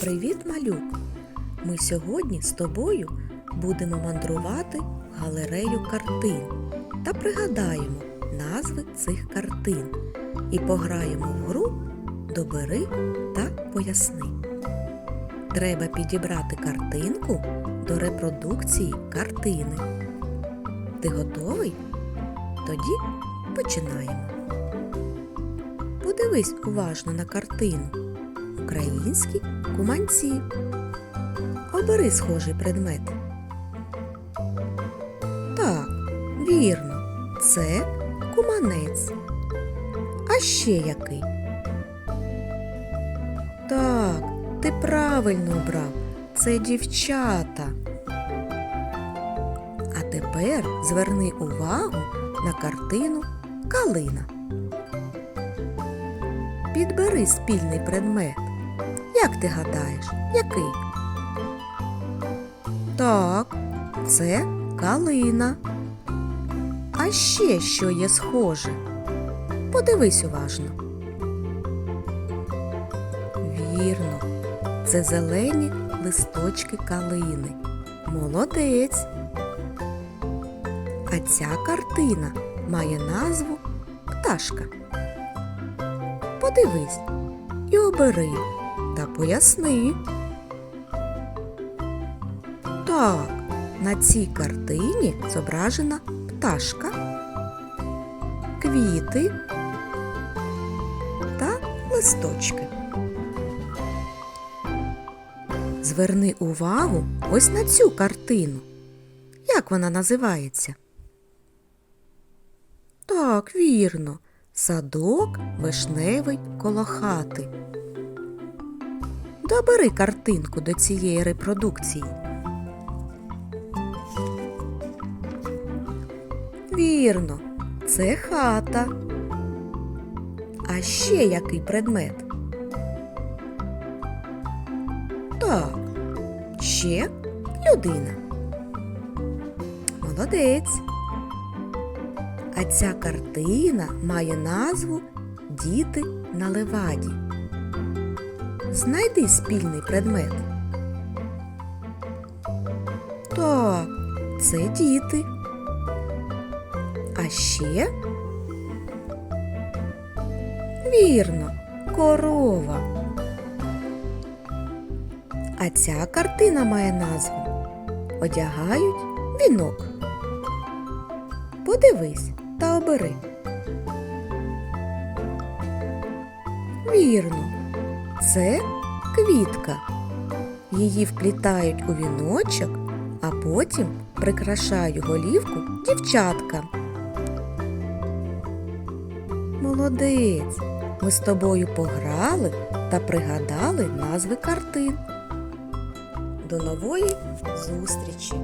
Привіт, малюк! Ми сьогодні з тобою будемо мандрувати в галерею картин та пригадаємо назви цих картин і пограємо в гру Добери та поясни. Треба підібрати картинку до репродукції картини. Ти готовий? Тоді починаємо. Подивись уважно на картину. Українські куманці. Обери схожий предмет. Так, вірно, це куманець. А ще який? Так, ти правильно обрав. Це дівчата. А тепер зверни увагу на картину Калина. Підбери спільний предмет. Як ти гадаєш, який? Так, це калина. А ще що є схоже? Подивись уважно. Вірно, це зелені листочки калини. Молодець. А ця картина має назву Пташка. Подивись і обери та поясни. Так, на цій картині зображена пташка, квіти та листочки. Зверни увагу ось на цю картину. Як вона називається? Так, вірно. Садок вишневий коло хати. Добери картинку до цієї репродукції. Вірно, це хата. А ще який предмет? Так, ще людина. Молодець. А ця картина має назву Діти на леваді. Знайди спільний предмет. Так, це діти. А ще вірно, корова. А ця картина має назву Одягають вінок. Подивись та обери. Вірно, це квітка. Її вплітають у віночок, а потім прикрашають голівку дівчатка. Молодець! Ми з тобою пограли та пригадали назви картин. До нової зустрічі!